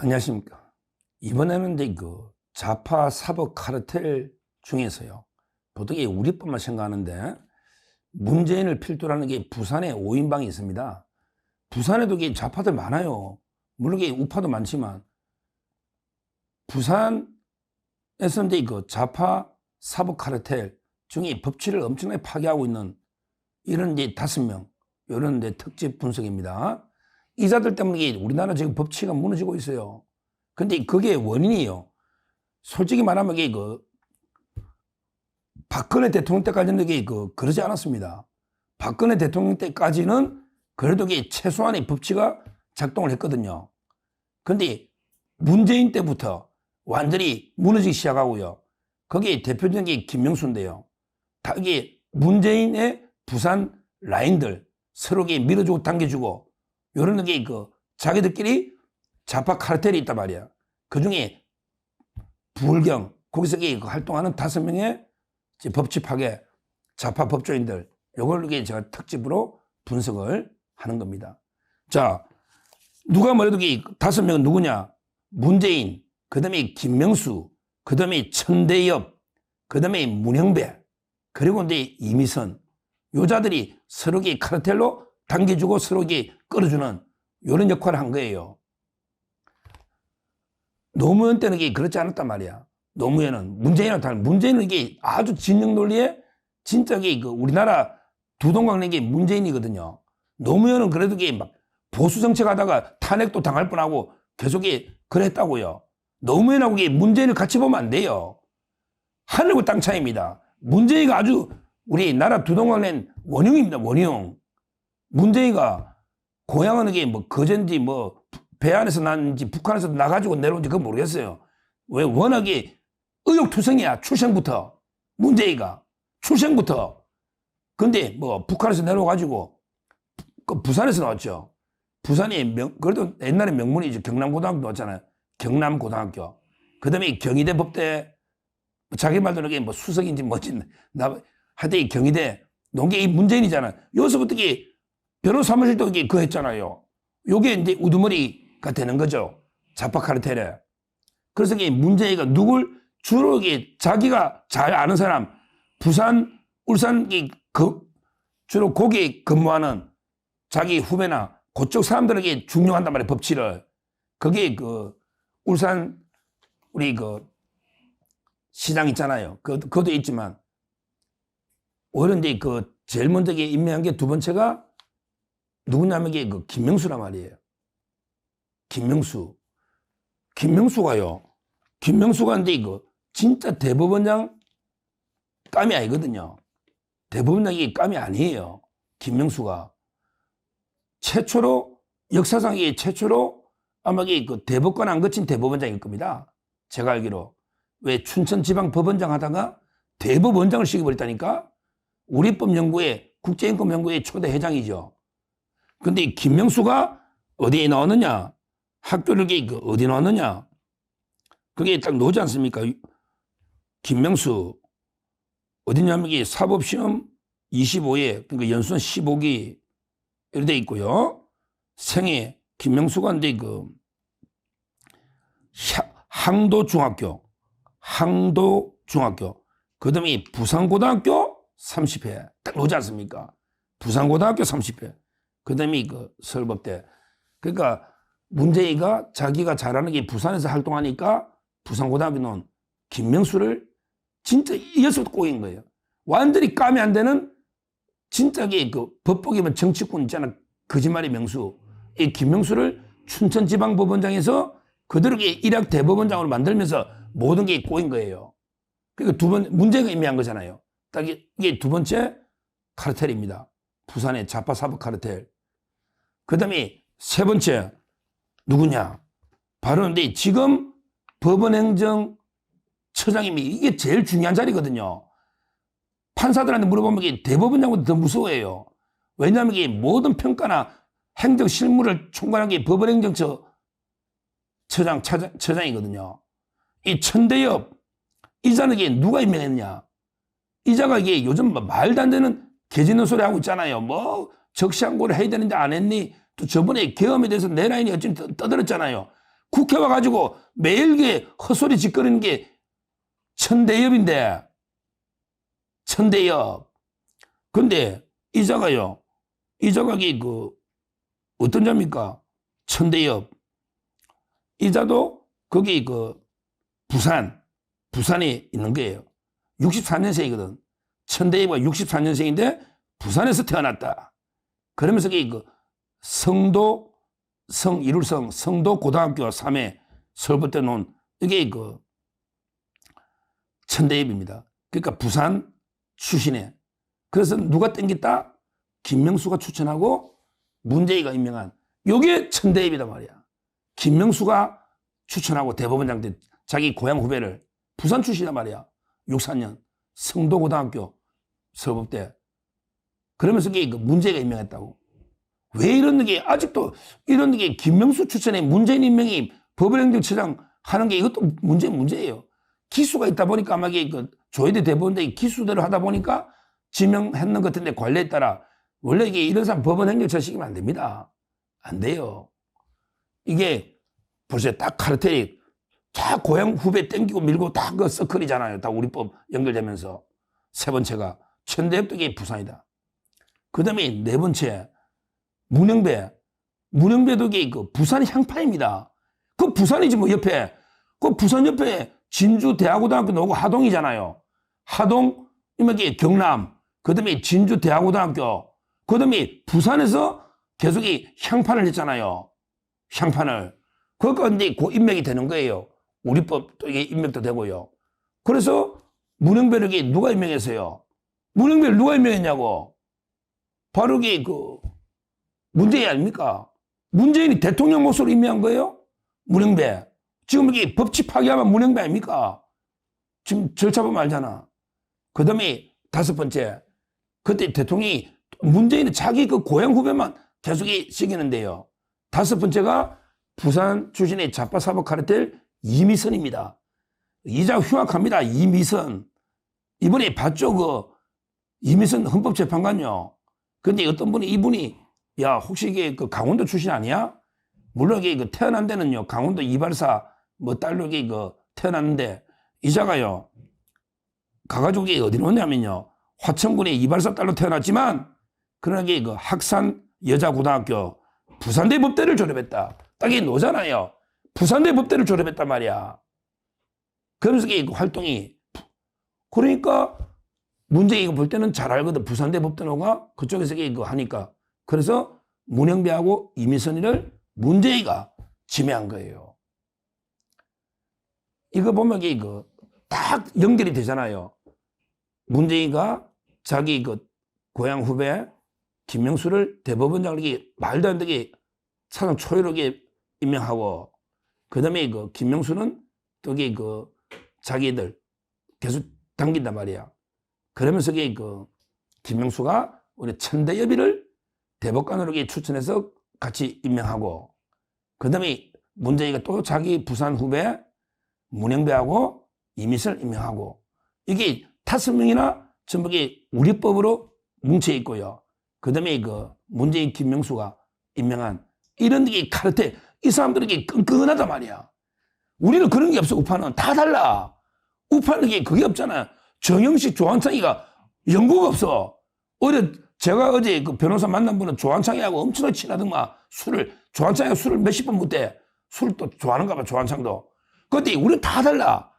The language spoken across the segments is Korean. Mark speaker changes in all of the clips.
Speaker 1: 안녕하십니까. 이번에는 그 좌파 사법 카르텔 중에서요. 보통 이 우리뿐만 생각하는데 문재인을 필두로 하는 게 부산에 5인방이 있습니다. 부산에도 이게 좌파들 많아요. 물론 이게 우파도 많지만 부산에서 이제 그 좌파 사법 카르텔 중에 법치를 엄청나게 파괴하고 있는 이런 다섯 명 이런 이제 특집 분석입니다. 이자들 때문에 우리나라 지금 법치가 무너지고 있어요. 근데 그게 원인이요. 솔직히 말하면 이게 그 박근혜 대통령 때까지는 이게 그 그러지 않았습니다. 박근혜 대통령 때까지는 그래도 이게 최소한의 법치가 작동을 했거든요. 근데 문재인 때부터 완전히 무너지기 시작하고요. 거기에 대표적인 게 김명수인데요. 다 이게 문재인의 부산 라인들 서로 밀어주고 당겨주고 요런 게그 자기들끼리 좌파 카르텔이 있단 말이야. 그 중에 부울경 거기서 활동하는 다섯 명의 파괴 좌파 법조인들 요걸 이게 제가 특집으로 분석을 하는 겁니다. 자 누가 뭐래도 이 다섯 명은 누구냐? 문재인, 그 다음에 김명수, 그 다음에 천대엽, 그 다음에 문영배, 그리고 이제 이미선 요자들이 서로 이 카르텔로 당겨주고 이 끌어주는 이런 역할을 한 거예요. 노무현 때는 이게 그렇지 않았단 말이야. 노무현은 문재인은 다른 문재인은 이게 아주 진영 논리에 진짜 그 우리나라 두동강는 게 문재인이거든요. 노무현은 그래도 이게 막 보수 정책하다가 탄핵도 당할 뻔하고 계속 이 그랬다고요. 노무현하고 이게 문재인을 같이 보면 안 돼요. 하늘과 땅 차이입니다. 문재인가 아주 우리 나라 두동강 낸 원흉입니다. 원흉. 문재인가 고향은 이게 뭐 거전지 뭐 배 안에서 났는지 북한에서 나가지고 내려온지 그건 모르겠어요. 왜 워낙에 의욕투성이야 출생부터 문재인가 출생부터 근데 뭐 북한에서 내려와가지고 그 부산에서 나왔죠. 부산이 명, 그래도 옛날에 명문이죠. 경남고등학교 나왔잖아요. 경남고등학교. 그 다음에 경희대 법대 뭐 자기 말대로 이게 뭐 수석인지 뭐지 나 하여튼 이 경희대 농계 이 문재인이잖아. 여기서부터 이게 변호사 사무실도 그 했잖아요. 요게 이제 우두머리가 되는 거죠. 자파 카르텔에. 그래서 이게 문재인가 누굴 주로 이게 자기가 잘 아는 사람, 부산, 울산 이 그, 주로 거기 근무하는 자기 후배나 그쪽 사람들에게 중요한단 말이에요, 법치를. 그게 그, 울산, 우리 그, 시장 있잖아요. 그, 그것도 있지만, 오히려 이제 그, 제일 먼저 임명한 게 두 번째가 누구냐면 그 김명수란 말이에요. 김명수. 김명수가요. 김명수가 이제 이거 진짜 대법원장 감이 아니거든요. 대법원장이 감이 아니에요. 김명수가. 최초로, 역사상 이 최초로 아마 이그 대법관 안 거친 대법원장일 겁니다. 제가 알기로. 왜 춘천지방법원장 하다가 대법원장을 시켜버렸다니까? 우리법연구회, 국제인권연구회 초대 회장이죠. 근데 이 김명수가 어디에 나왔느냐? 학교를 그 어디 나왔느냐? 그게 딱 나오지 않습니까? 김명수 어디냐면 이게 사법시험 25회 그러니까 연수는 15기 이렇게 돼 있고요. 생애 김명수가 근데 그 항도 중학교 항도 중학교 그다음에 부산고등학교 30회 딱 나오지 않습니까? 부산고등학교 30회 그 다음에 그 서울법대 그러니까 문재인가 자기가 잘하는 게 부산에서 활동하니까 부산고등학교는 김명수를 진짜 이어서 꼬인 거예요. 완전히 까면 안 되는 진짜게 그 법복이면 정치꾼 있잖아. 거짓말의 명수. 이 김명수를 춘천지방법원장에서 그대로 일학 대법원장으로 만들면서 모든 게 꼬인 거예요. 그러니까 두 번, 문제가 임명한 거잖아요. 딱 이게 두 번째 카르텔입니다. 부산의 좌파 사법 카르텔. 그 다음에 세 번째, 누구냐? 바로 근데 지금 법원행정처장님이 이게 제일 중요한 자리거든요. 판사들한테 물어보면 이게 대법원장보다 더 무서워해요. 왜냐하면 이게 모든 평가나 행정 실무를 총괄한 게 법원행정처 처장, 차장, 처장이거든요. 이 천대엽, 이자는 이게 누가 임명했냐? 이자가 이게 요즘 뭐 말도 안 되는 개짓는 소리 하고 있잖아요. 뭐 적시항고를 해야 되는데 안 했니? 또 저번에 계엄에 대해서 내 라인이 어쩜 떠들었잖아요. 국회 와가지고 매일 게 헛소리 짓거리는 게 천대엽인데, 천대엽. 근데 이자가요, 이자가기 그, 어떤 자입니까? 천대엽. 이자도 거기 그, 부산, 부산에 있는 거예요. 64년생이거든. 천대엽가 64년생인데 부산에서 태어났다. 그러면서 그 성도 성 이룰성 성도 고등학교 3회 서울부터 놓은 이게 그 천대엽입니다. 그러니까 부산 출신에 그래서 누가 땡겼다? 김명수가 추천하고 문재희가 임명한 요게 천대엽이다 말이야. 김명수가 추천하고 대법원장 때 자기 고향 후배를 부산 출신이란 말이야. 64년 성도고등학교 서울대 그러면서 이게 그 문제가 임명했다고. 왜 이런 게 아직도 이런 게 김명수 추천에 문재인 임명이 법원행정처장 하는 게 이것도 문제 문제예요. 기수가 있다 보니까 아마 이게 그 조회대 대법원장이 기수대로 하다 보니까 지명했는 것 같은데 관례에 따라 원래 이게 이런 사람 법원행정처 시키면 안 됩니다. 안 돼요. 이게 벌써 딱 카르텔이 다 고향 후배 땡기고 밀고 다 그 서클이잖아요. 다 우리법 연결되면서 세 번째가 천대엽도 이게 부산이다. 그 다음에 네 번째, 문영배. 문영배도 이게 그 부산 향파입니다. 그 부산이지 뭐 옆에. 그 부산 옆에 진주 대학고등학교 나오고 하동이잖아요. 하동, 이게 경남. 그 다음에 진주 대학고등학교. 그 다음에 부산에서 계속 이 향판을 했잖아요. 향판을. 그거 이제 그 인맥이 되는 거예요. 우리법도 이게 인맥도 되고요. 그래서 문영배를 이게 누가 임명했어요? 문영배를 누가 임명했냐고. 바로 이게 그 문재인 아닙니까? 문재인이 대통령 모습으로 임명한 거예요? 문영배. 지금 이게 법치 파기하면 문영배 아닙니까? 지금 절차 보면 알잖아. 그 다음에 다섯 번째. 그때 대통령이 문재인은 자기 그 고향 후배만 계속 시키는데요. 다섯 번째가 부산 출신의 자파 사법 카르텔 이미선입니다. 이자 흉악합니다. 이미선. 이번에 봤죠? 그 이미선 헌법재판관요. 근데 어떤 분이 이분이 야 혹시 이게 그 강원도 출신 아니야? 물론 이게 그 태어난 데는요 강원도 이발사 뭐 딸로 이게 그 태어났는데 이자가요 가가지고 이게 어디 오냐면요 화천군의 이발사 딸로 태어났지만 그러나 이게 그 학산 여자고등학교 부산대 법대를 졸업했다. 딱이 노잖아요. 부산대 법대를 졸업했단 말이야. 그러면서 이게 그 활동이 그러니까 문재인이 볼 때는 잘 알거든. 부산대 법대노가 그쪽에서 이거 하니까. 그래서 문영배하고 이미선이를 문재인가 지명한 거예요. 이거 보면 이거 딱 연결이 되잖아요. 문재인가 자기 그 고향 후배 김명수를 대법원장을 이게 말도 안 되게 사상 초유롭게 임명하고 그다음에 그 김명수는 또기 그 자기들 계속 당긴단 말이야. 그러면서 그 김명수가 우리 천대여비를 대법관으로 추천해서 같이 임명하고 그 다음에 문재인가 또 자기 부산 후배 문영배하고 이미선을 임명하고 이게 다섯 명이나 전부 우리법으로 뭉쳐 있고요. 그 다음에 그 문재인 김명수가 임명한 이런 게 카르텔 이 사람들에게 끈끈하단 말이야. 우리는 그런 게 없어 우파는 다 달라. 우파는 게 그게 없잖아. 정영식 조한창이가 연구가 없어. 어제 제가 어제 그 변호사 만난 분은 조한창이하고 엄청나게 친하더만 술을 조한창이가 술을 몇십 번 못해. 술을 또 좋아하는가 봐 조한창도. 근데 우리는 다 달라.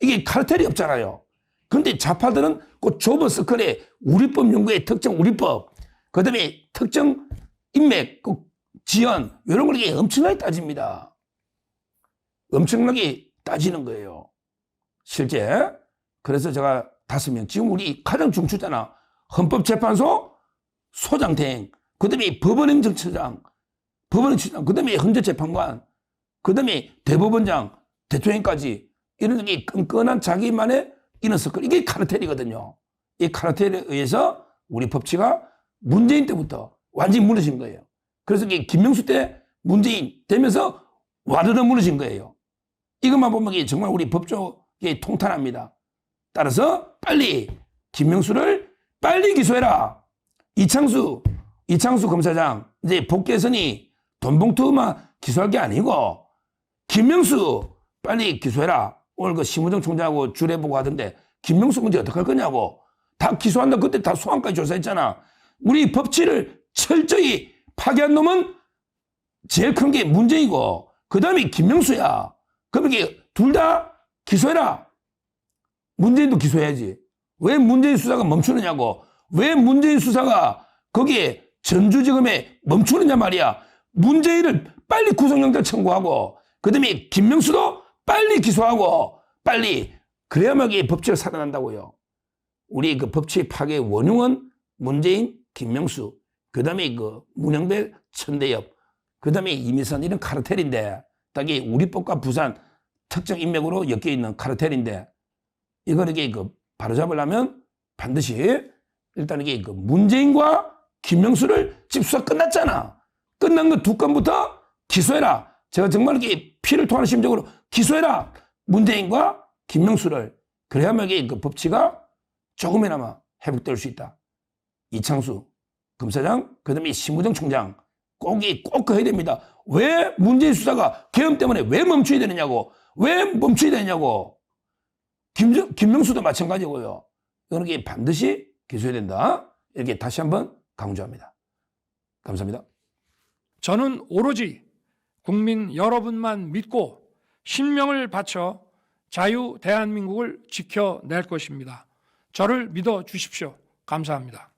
Speaker 1: 이게 카르텔이 없잖아요. 근데 좌파들은 그 좁은 서클에 우리법 연구의 특정 우리법, 그 다음에 특정 인맥, 그 지연, 이런 걸 이게 엄청나게 따집니다. 엄청나게 따지는 거예요. 실제. 그래서 제가 다섯 명, 지금 우리 가장 중추잖아. 헌법재판소 소장대행, 그 다음에 법원행정처장, 법원행정처장, 그 다음에 헌재재판관, 그 다음에 대법원장, 대통령까지 이런 게 끈끈한 자기만의 이너서클. 이게 카르텔이거든요. 이 카르텔에 의해서 우리 법치가 문재인 때부터 완전히 무너진 거예요. 그래서 이게 김명수 때 문재인 되면서 와르르 무너진 거예요. 이것만 보면 정말 우리 법조계 통탄합니다. 따라서 빨리 김명수를 빨리 기소해라. 이창수, 이창수 검사장 이제 복귀했으니 돈봉투만 기소할 게 아니고 김명수 빨리 기소해라. 오늘 그 심우정 총장하고 주례보고 하던데 김명수 문제 어떡할 거냐고. 다 기소한다. 그때 다 소환까지 조사했잖아. 우리 법치를 철저히 파괴한 놈은 제일 큰 게 문재인이고 그 다음에 김명수야. 그럼 이게 둘 다 기소해라. 문재인도 기소해야지. 왜 문재인 수사가 멈추느냐고. 왜 문재인 수사가 거기에 전주지검에 멈추느냐 말이야. 문재인을 빨리 구속영장 청구하고 그 다음에 김명수도 빨리 기소하고 빨리 그래야만 이게 법치가 살아난다고요. 우리 그 법치 파괴 원흉은 문재인, 김명수, 그 다음에 그 문영배, 천대엽, 그 다음에 이미선 이런 카르텔인데 딱이 우리법과 부산 특정 인맥으로 엮여 있는 카르텔인데 이걸 이게 그 바로잡으려면 반드시 일단 이게 그 문재인과 김명수를 수사 끝났잖아. 끝난 거두 건부터 기소해라. 제가 정말 이렇게 피를 토하는 심정으로 기소해라. 문재인과 김명수를 그래야만 이게 그 법치가 조금이나마 회복될 수 있다. 이창수 검사장, 그 다음에 심우정 총장 꼭이 꼭 해야 됩니다. 왜 문재인 수사가 계엄 때문에 왜 멈춰야 되느냐고. 왜 멈춰야 되냐고. 김, 김명수도 마찬가지고요. 이게 반드시 기소해야 된다. 이렇게 다시 한번 강조합니다. 감사합니다.
Speaker 2: 저는 오로지 국민 여러분만 믿고 신명을 바쳐 자유 대한민국을 지켜낼 것입니다. 저를 믿어 주십시오.
Speaker 3: 감사합니다.